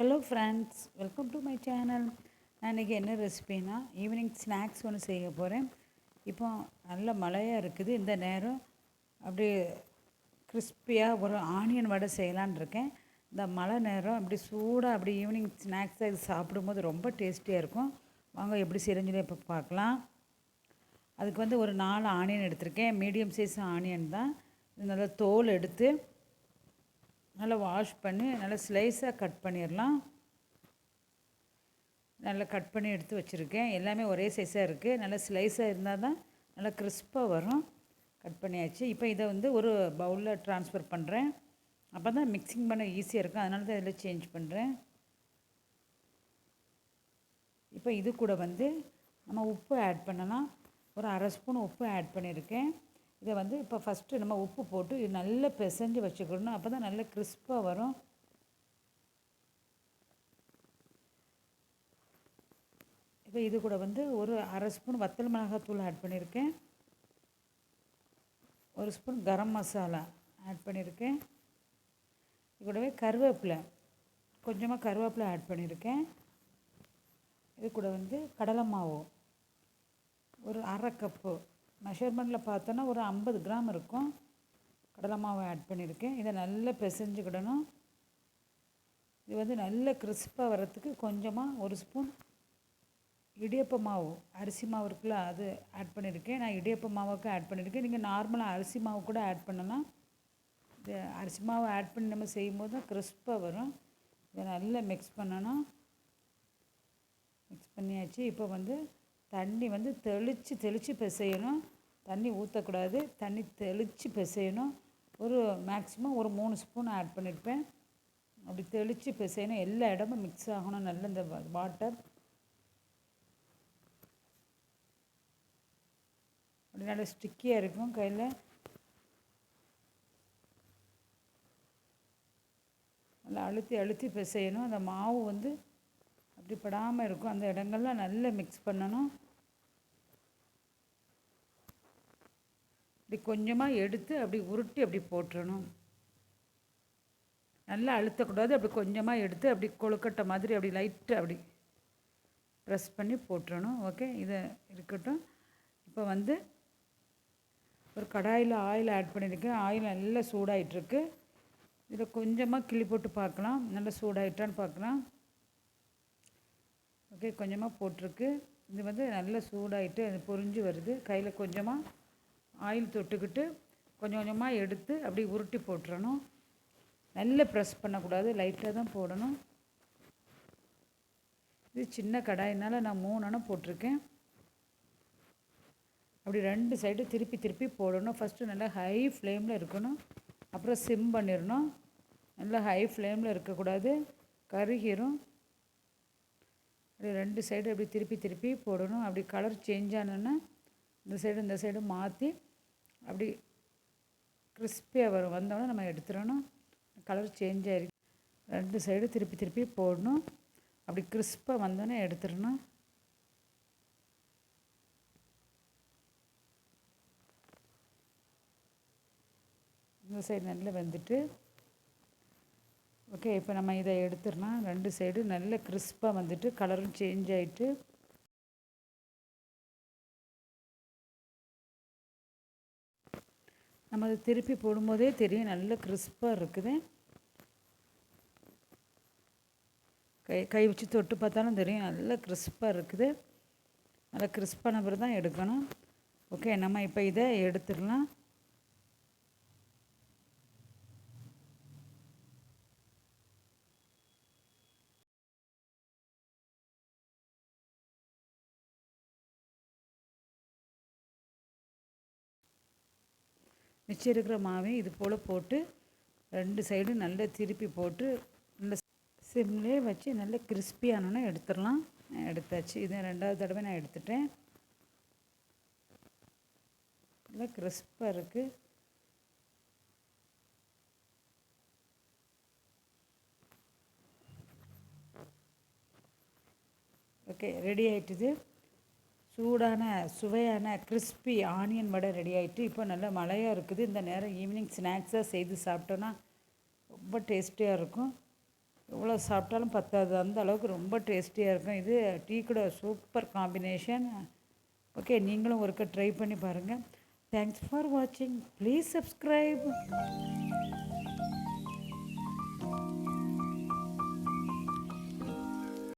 Hello friends welcome to my channel நான் இன்றைக்கி என்ன ரெசிபினா ஈவினிங் ஸ்நாக்ஸ் ஒன்று செய்ய போகிறேன் இப்போ நல்ல மழையாக இருக்குது. இந்த நேரம் அப்படியே கிறிஸ்பியாக ஒரு ஆனியன் வடை செய்யலான்னு இருக்கேன். இந்த மழை நேரம் அப்படி சூடாக அப்படி ஈவினிங் ஸ்நாக்ஸ் இது சாப்பிடும்போது ரொம்ப டேஸ்டியாக இருக்கும். வாங்க எப்படி செய்கிறேன்னு இப்போ பார்க்கலாம். அதுக்கு வந்து ஒரு நாலு ஆனியன் எடுத்திருக்கேன். மீடியம் சைஸ் ஆனியன் தான். நல்லா தோல் எடுத்து நல்லா வாஷ் பண்ணி நல்லா ஸ்லைஸாக கட் பண்ணிடலாம் நல்லா கட் பண்ணி எடுத்து வச்சுருக்கேன். எல்லாமே ஒரே சைஸாக இருக்குது நல்லா ஸ்லைஸாக இருந்தால் தான் நல்லா கிறிஸ்பாக வரும். கட் பண்ணியாச்சு. இப்போ இதை வந்து ஒரு பவுலில் ட்ரான்ஸ்ஃபர் பண்ணுறேன் அப்போ தான் மிக்சிங் பண்ண ஈஸியாக இருக்கும். அதனால தான் இதில் சேஞ்ச் பண்ணுறேன் இப்போ இது கூட வந்து நம்ம உப்பு ஆட் பண்ணலாம். ஒரு அரை ஸ்பூன் உப்பு ஆட் பண்ணியிருக்கேன். இதை வந்து இப்போ ஃபஸ்ட்டு நம்ம உப்பு போட்டு இது நல்லா பிசைஞ்சு வச்சுக்கணும். அப்போ தான் நல்லா கிறிஸ்பாக வரும். இப்போ இது கூட வந்து ஒரு அரை ஸ்பூன் வத்தல் மிளகாத்தூள் ஆட் பண்ணியிருக்கேன். ஒரு ஸ்பூன் கரம் மசாலா ஆட் பண்ணியிருக்கேன். இது கூடவே கருவேப்பிலை கொஞ்சமாக கருவேப்பிலை ஆட் பண்ணியிருக்கேன். இது கூட வந்து கடலை மாவு ஒரு அரை கப்பு மெஷர்மெண்ட்டில் பார்த்தோன்னா ஒரு ஐம்பது கிராம் இருக்கும். கடலை மாவு ஆட் பண்ணியிருக்கேன். இதை நல்லா பிசைஞ்சுக்கிடணும். இது வந்து நல்ல கிறிஸ்பாக வரத்துக்கு கொஞ்சமாக ஒரு ஸ்பூன் இடியப்ப மாவு அரிசி மாவு இருக்குல்ல அது ஆட் பண்ணியிருக்கேன். நான் இடியப்ப மாவுக்கு ஆட் பண்ணியிருக்கேன். நீங்கள் நார்மலாக அரிசி மாவு கூட ஆட் பண்ணலாம். இது அரிசி மாவு ஆட் பண்ணி நம்ம செய்யும்போது தான் கிறிஸ்பாக வரும். இதை நல்லா மிக்ஸ் பண்ணணும். மிக்ஸ் பண்ணியாச்சு. இப்போ வந்து தண்ணி வந்து தெளித்து தெளித்து பிசையணும். தண்ணி ஊற்றக்கூடாது தண்ணி தெளித்து பிசையணும். ஒரு மேக்ஸிமம் ஒரு மூணு ஸ்பூன் ஆட் பண்ணியிருப்பேன் அப்படி தெளித்து பிசையணும் எல்லா இடமும் மிக்ஸ் ஆகணும். நல்ல இந்த வாட்டர் அப்படி நல்லா ஸ்டிக்கியாக இருக்கும் கையில். நல்லா அழுத்தி அழுத்தி பிசையணும். அந்த மாவு வந்து இப்படி படாமல் இருக்கும். அந்த இடங்கள்லாம் நல்லா மிக்ஸ் பண்ணணும். இப்படி கொஞ்சமாக எடுத்து அப்படி உருட்டி அப்படி போட்டுறணும். நல்லா அழுத்தக்கூடாது அப்படி கொஞ்சமாக எடுத்து அப்படி கொழுக்கட்டை மாதிரி அப்படி லைட்டாக அப்படி ப்ரெஸ் பண்ணி போட்டுறணும். ஓகே இதை இருக்கட்டும். இப்போ வந்து ஒரு கடாயில் ஆயில் ஆட் பண்ணியிருக்கேன். ஆயில் நல்லா சூடாயிட்ருக்கு இதில் கொஞ்சமாக கிளி போட்டு பார்க்கலாம். நல்லா சூடாயிட்டான்னு பார்க்கலாம். ஓகே கொஞ்சமாக போட்டிருக்கு. இது வந்து நல்லா சூடாயிட்டு அது பொரிஞ்சு வருது. கையில் கொஞ்சமாக ஆயில் தொட்டுக்கிட்டு கொஞ்சம் கொஞ்சமாக எடுத்து அப்படி உருட்டி போட்டுறணும். நல்லா ப்ரெஸ் பண்ணக்கூடாது. லைட்டாக தான் போடணும். இது சின்ன கடாயினால் நான் மூணு போட்டிருக்கேன். அப்படி ரெண்டு சைடு திருப்பி திருப்பி போடணும். ஃபஸ்ட்டு நல்லா ஹை ஃப்ளேமில் இருக்கணும். அப்புறம் சிம் பண்ணிடணும். நல்லா ஹை ஃப்ளேமில் இருக்கக்கூடாது. கருகிரும். அப்படி ரெண்டு சைடு அப்படி திருப்பி திருப்பி போடணும். அப்படி கலர் சேஞ்ச் ஆனோன்னா இந்த சைடு இந்த சைடு மாற்றி அப்படி கிறிஸ்பியாக வரும். வந்தோடனே நம்ம எடுத்துடணும். கலர் சேஞ்ச் ஆகிருக்கு ரெண்டு சைடு திருப்பி திருப்பி போடணும். அப்படி கிறிஸ்பாக வந்தோடனே எடுத்துடணும். இந்த சைடு நல்லா வந்துட்டு ஓகே இப்போ நம்ம இதை எடுத்துடலாம். ரெண்டு சைடு நல்ல கிறிஸ்பாக வந்துட்டு கலரும் சேஞ்ச் ஆகிட்டு நம்ம அதை திருப்பி போடும்போதே தெரியும் நல்ல கிறிஸ்பாக இருக்குது. கை கை வச்சு தொட்டு பார்த்தாலும் தெரியும் நல்ல கிறிஸ்பாக இருக்குது. நல்லா கிறிஸ்பான பிறகு தான் எடுக்கணும். ஓகே நம்ம இப்போ இதை எடுத்துடலாம். மிச்சம் இருக்கிற மாவையும் இது போல் போட்டு ரெண்டு சைடும் நல்லா திருப்பி போட்டு நல்ல சிம்லேயே வச்சு நல்லா கிறிஸ்பியானோன்னே எடுத்துடலாம். எடுத்தாச்சு. இது ரெண்டாவது தடவை நான் எடுத்துட்டேன். நல்லா கிறிஸ்பாக இருக்குது ஓகே ரெடி ஆகிட்டுது சூடான சுவையான கிறிஸ்பி ஆனியன் வடை ரெடி ஆகிட்டு இப்போ நல்ல மழையாக இருக்குது. இந்த நேரம் ஈவினிங் ஸ்நாக்ஸாக செய்து சாப்பிட்டோன்னா ரொம்ப டேஸ்டியாக இருக்கும். எவ்வளோ சாப்பிட்டாலும் பத்தாது. அந்த அளவுக்கு ரொம்ப டேஸ்டியாக இருக்கும். இது டீ கூட சூப்பர் காம்பினேஷன் ஓகே நீங்களும் ஒருக்க ட்ரை பண்ணி பாருங்கள் தேங்க்ஸ் ஃபார் வாட்சிங் ப்ளீஸ் சப்ஸ்கிரைப்